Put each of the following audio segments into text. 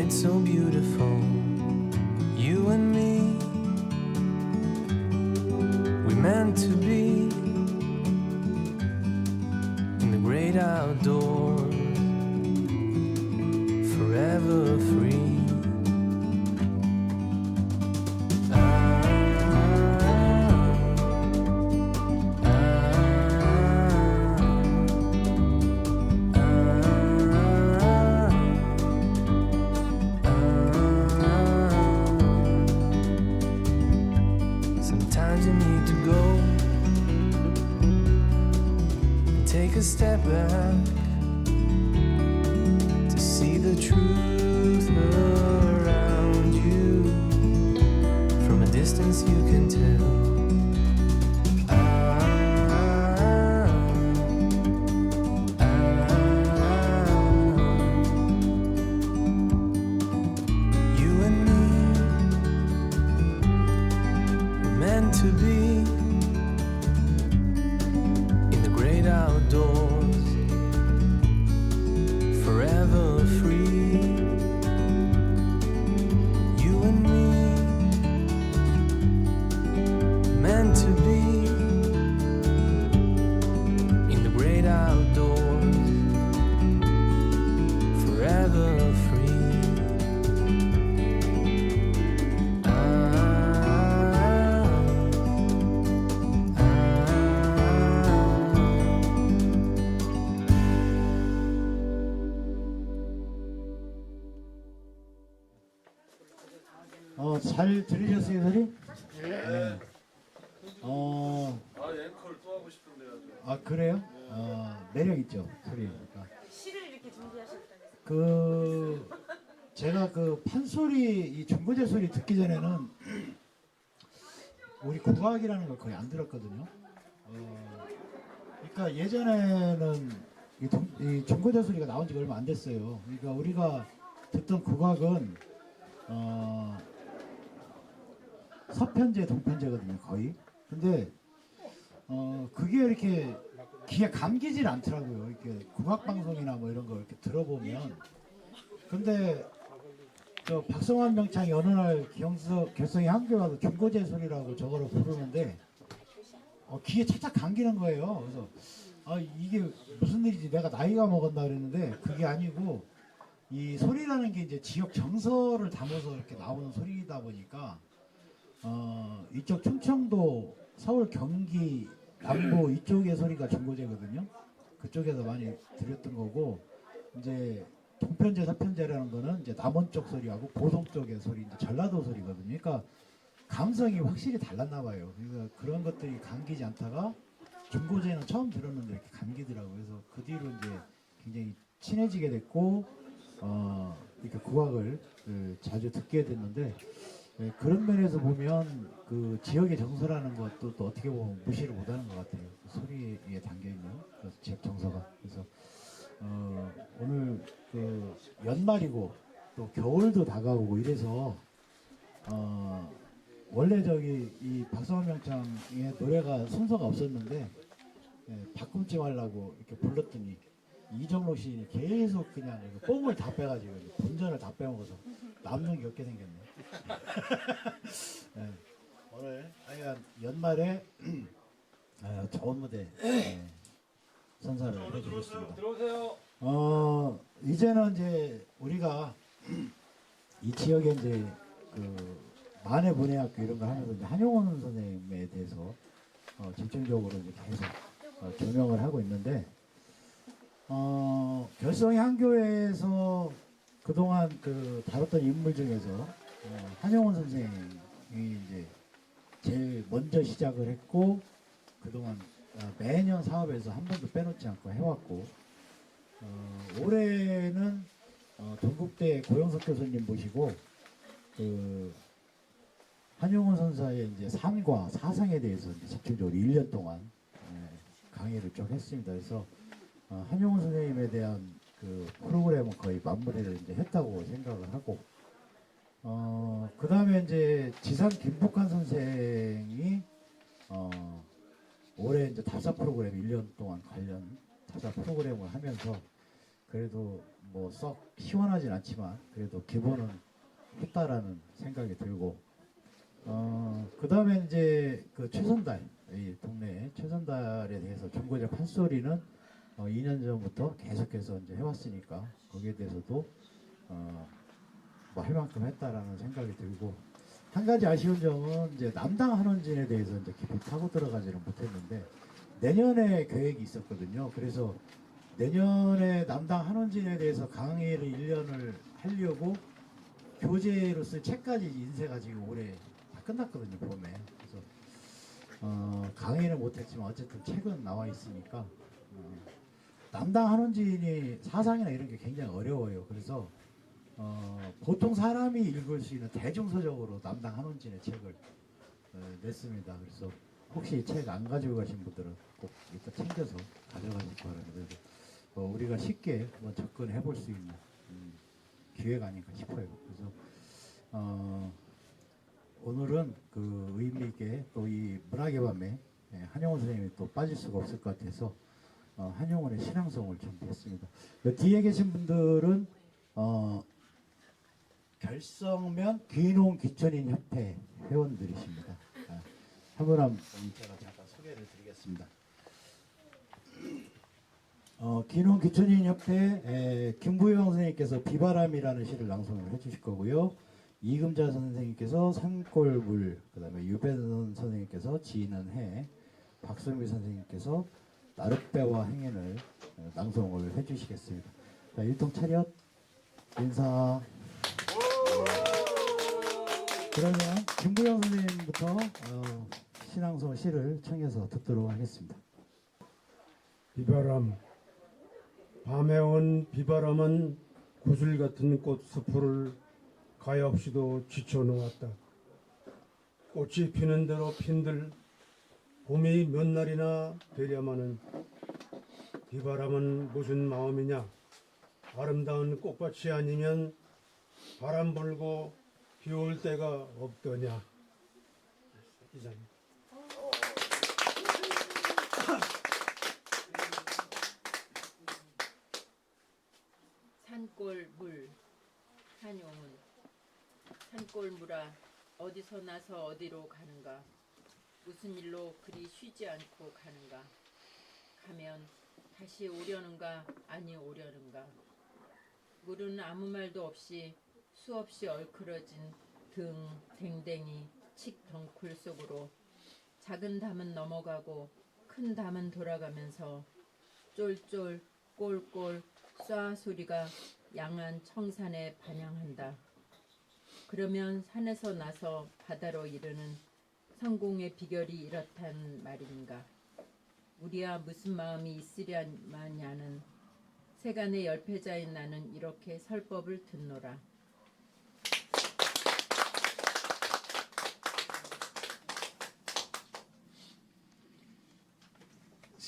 It's so beautiful, you can tell. 어, 잘 들으셨어요, 소리? 네. 어, 아 앵콜 또 하고 싶은데 아주. 아, 그래요? 어, 매력 있죠, 소리. 가 시를 이렇게 준비하셨다면서 그, 제가 그 판소리, 이 중고제 소리 듣기 전에는 우리 국악이라는 걸 거의 안 들었거든요. 어, 그러니까 예전에는 이, 동, 이 중고제 소리가 나온 지가 얼마 안 됐어요. 그러니까 우리가 듣던 국악은 어, 서편제, 동편제거든요, 거의. 근데 어, 그게 이렇게 귀에 감기질 않더라고요. 이렇게 국악 방송이나 뭐 이런 거 이렇게 들어보면. 근데 저 박성환 명창이 어느 날 경서, 결성이 한국에 와서 중고제 소리라고 저거를 부르는데 어, 귀에 착착 감기는 거예요. 그래서 아 이게 무슨 일이지? 내가 나이가 먹었나 그랬는데 그게 아니고 이 소리라는 게 이제 지역 정서를 담아서 이렇게 나오는 소리다 보니까 어, 이쪽 충청도, 서울, 경기, 남부 이쪽의 소리가 중고제거든요. 그쪽에서 많이 들었던 거고 이제 동편제, 서편제라는 거는 이제 남원 쪽 소리하고 보성 쪽의 소리, 이제 전라도 소리거든요. 그러니까 감성이 확실히 달랐나 봐요. 그래서 그런 것들이 감기지 않다가 중고제는 처음 들었는데 이렇게 감기더라고요. 그래서 그 뒤로 이제 굉장히 친해지게 됐고 어, 이렇게 국악을 그, 자주 듣게 됐는데 네, 그런 면에서 보면 그 지역의 정서라는 것도 또 어떻게 보면 무시를 못하는 것 같아요. 그 소리에 담겨 있는 그 지역 정서가. 그래서 어, 오늘 그 연말이고 또 겨울도 다가오고 이래서 어, 원래 저기 이 박성환 명창의 노래가 순서가 없었는데 예, 바꿈지 말라고 이렇게 불렀더니 이정로 시인이 계속 그냥 뽕을 다 빼가지고 본전을 다 빼먹어서 남는 게 없게 생겼네. 예, 오늘 하여간 연말에 아, 좋은 무대 예, 선사를 해주겠습니다. 들어오세요. 어 이제는 이제 우리가 이 지역에 이제 그 만해 분해학교 이런 걸 하면서 이제 한용원 선생님에 대해서 어, 집중적으로 이제 계속 어, 조명을 하고 있는데 어, 결성이 한교회에서 그동안 그 다뤘던 인물 중에서 어, 한용원 선생님이 이제 제일 먼저 시작을 했고 그동안 어, 매년 사업에서 한 번도 빼놓지 않고 해왔고 어, 올해는 어, 동국대 고영석 교수님 모시고 그 한용운 선사의 이제 삶과 사상에 대해서 이제 집중적으로 1년 동안 예, 강의를 쭉 했습니다. 그래서 어, 한용운 선생님에 대한 그 프로그램은 거의 마무리를 이제 했다고 생각을 하고 어, 그 다음에 이제 지산 김복한 선생이 어, 올해 이제 답사 프로그램 1년 동안 관련 답사 프로그램을 하면서 그래도 뭐 썩 시원하진 않지만 그래도 기본은 했다라는 생각이 들고 어, 그 다음에 이제 그 최선달 이 동네 최선달에 대해서 중고제 판소리는 어, 2년 전부터 계속해서 이제 해왔으니까 거기에 대해서도 어, 뭐 할 만큼 했다라는 생각이 들고 한 가지 아쉬운 점은 이제 남당 한원진에 대해서 이제 깊이 파고 들어가지는 못했는데 내년에 계획이 있었거든요. 그래서 내년에 남당 한원진에 대해서 강의를 1년을 하려고 교재로 쓸 책까지 인쇄가 지금 올해 다 끝났거든요. 봄에. 그래서 어, 강의는 못했지만 어쨌든 책은 나와 있으니까 어, 남당 한원진이 사상이나 이런 게 굉장히 어려워요. 그래서 어, 보통 사람이 읽을 수 있는 대중서적으로 남당 한원진의 책을 어, 냈습니다. 그래서 혹시 책 안 가지고 가신 분들은 꼭 이따 챙겨서 가져가실 바랍니다. 그래서 어, 우리가 쉽게 한번 접근해 볼 수 있는 음, 기회가 아닌가 싶어요. 그래서 어, 오늘은 그 의미 있게 또 이 문학의 밤에 예, 한용원 선생님이 또 빠질 수가 없을 것 같아서 어, 한용원의 신앙송을 준비했습니다. 그 뒤에 계신 분들은 어, 결성면 귀농 귀천인 협회 회원들이십니다. 아, 한분 한분 제가 잠깐 소개를 드리겠습니다. 어, 귀농 귀천인 협회 에, 김부영 선생님께서 비바람이라는 시를 낭송을 해주실 거고요. 이금자 선생님께서 산골물, 그다음에 유배선 선생님께서 지는 해, 박성미 선생님께서 나룻배와 행인을 어, 낭송을 해주시겠습니다. 자, 일동 차렷 인사. 그러면 김부영 선생님부터 어, 신앙송 시를 청해서 듣도록 하겠습니다. 비바람 밤에 온 비바람은 구슬 같은 꽃숲을 가엾이도 지쳐놓았다. 꽃이 피는 대로 핀들 봄이 몇 날이나 되려마는 비바람은 무슨 마음이냐 아름다운 꽃밭이 아니면 바람 불고 비올 때가 없더냐? 이상 산골 물. 한용운 산골 물아 어디서 나서 어디로 가는가? 무슨 일로 그리 쉬지 않고 가는가? 가면 다시 오려는가? 아니 오려는가? 물은 아무 말도 없이 수없이 얼클어진 등 댕댕이 칡 덩굴 속으로 작은 담은 넘어가고 큰 담은 돌아가면서 쫄쫄 꼴꼴 쏴 소리가 양안 청산에 반영한다. 그러면 산에서 나서 바다로 이르는 성공의 비결이 이렇단 말인가. 우리야 무슨 마음이 있으려마냐는 세간의 열패자인 나는 이렇게 설법을 듣노라.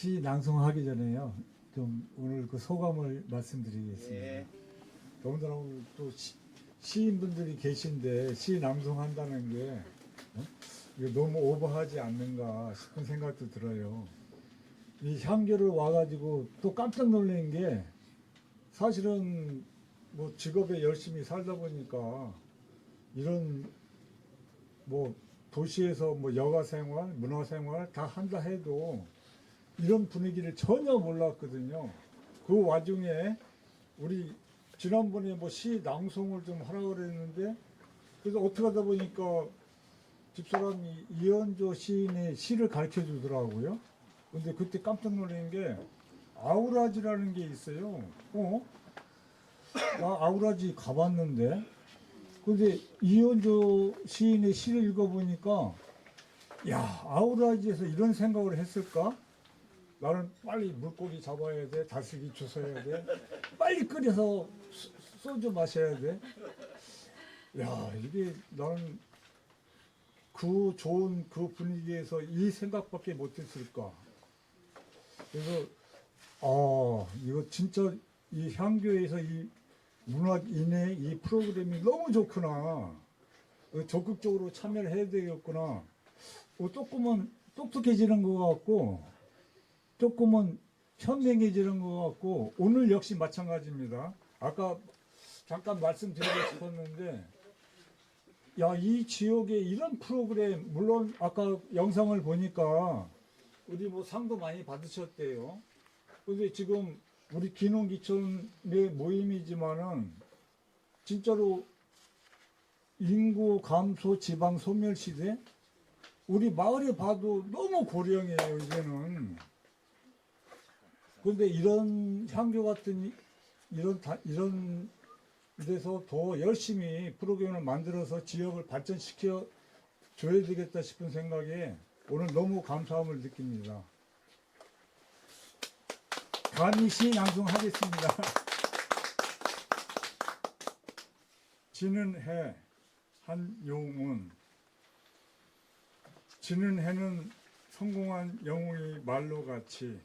시 낭송하기 전에요. 좀 오늘 그 소감을 말씀드리겠습니다. 예. 더군다나 오늘 또 시, 시인분들이 계신데 시 낭송한다는 게 어? 이거 너무 오버하지 않는가 싶은 생각도 들어요. 이 향교를 와가지고 또 깜짝 놀란 게 사실은 뭐 직업에 열심히 살다 보니까 이런 뭐 도시에서 뭐 여가 생활, 문화 생활 다 한다 해도 이런 분위기를 전혀 몰랐거든요. 그 와중에 우리 지난번에 뭐 시 낭송을 좀 하라고 그랬는데 그래서 어떻게 하다 보니까 집사람이 이현조 시인의 시를 가르쳐 주더라고요. 근데 그때 깜짝 놀란 게 아우라지라는 게 있어요. 어? 나 아우라지 가봤는데 근데 이현조 시인의 시를 읽어보니까 야 아우라지에서 이런 생각을 했을까? 나는 빨리 물고기 잡아야 돼, 다슬기 주워야 돼, 빨리 끓여서 수- 소주 마셔야 돼. 야 이게 나는 그 좋은 그 분위기에서 이 생각밖에 못했을까. 그래서 아 이거 진짜 이 향교에서 이 문학 인해 이 프로그램이 너무 좋구나. 어, 적극적으로 참여를 해야 되겠구나. 어, 조금은 똑똑해지는 것 같고 조금은 현명해지는 것 같고 오늘 역시 마찬가지입니다. 아까 잠깐 말씀드리고 싶었는데 야 이 지역에 이런 프로그램 물론 아까 영상을 보니까 우리 뭐 상도 많이 받으셨대요. 근데 지금 우리 기농기촌의 모임이지만은 진짜로 인구 감소 지방 소멸 시대 우리 마을에 봐도 너무 고령이에요 이제는. 근데 이런 향교 같은 이- 이런 다, 이런 데서 더 열심히 프로그램을 만들어서 지역을 발전시켜 줘야 되겠다 싶은 생각에 오늘 너무 감사함을 느낍니다. 감히 시 낭송하겠습니다. 지는 해 한용운 지는 해는 성공한 영웅의 말로 같이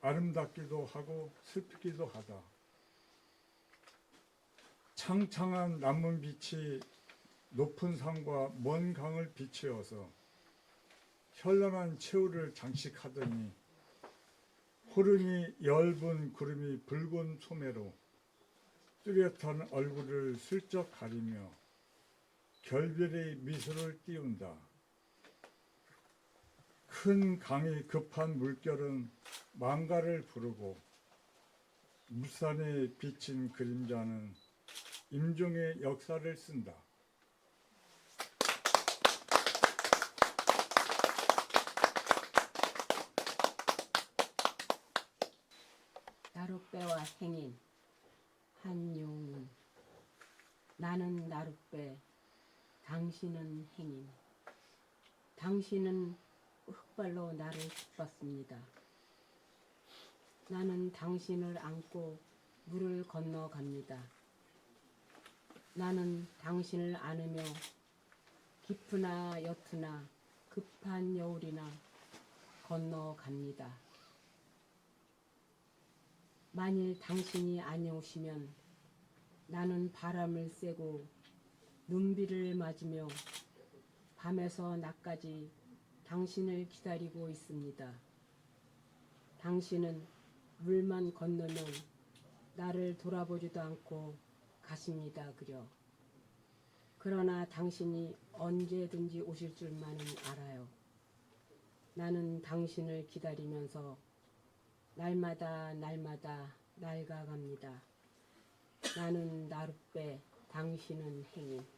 아름답기도 하고 슬프기도 하다. 창창한 남문 빛이 높은 산과 먼 강을 비추어서 현란한 최후를 장식하더니 호름이 엷은 구름이 붉은 소매로 뚜렷한 얼굴을 슬쩍 가리며 결별의 미소를 띄운다. 큰 강이 급한 물결은 망가를 부르고 무산에 비친 그림자는 임종의 역사를 쓴다. 나룻배와 행인 한용운 나는 나룻배 당신은 행인 당신은 흙발로 나를 짚었습니다. 나는 당신을 안고 물을 건너 갑니다. 나는 당신을 안으며 깊으나 옅으나 급한 여울이나 건너 갑니다. 만일 당신이 아니오시면 나는 바람을 쐬고 눈비를 맞으며 밤에서 낮까지 당신을 기다리고 있습니다. 당신은 물만 건너면 나를 돌아보지도 않고 가십니다. 그려. 그러나 당신이 언제든지 오실 줄만은 알아요. 나는 당신을 기다리면서 날마다 날마다 낡아갑니다. 나는 나룻배, 당신은 행인.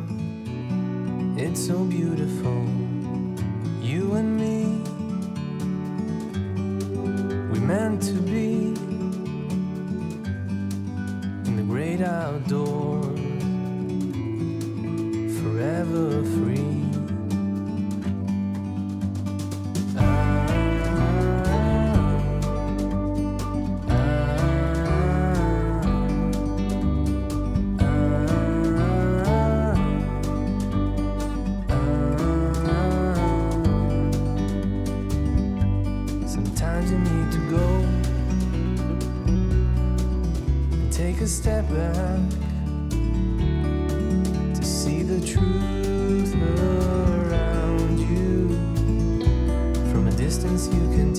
It's so beautiful, you can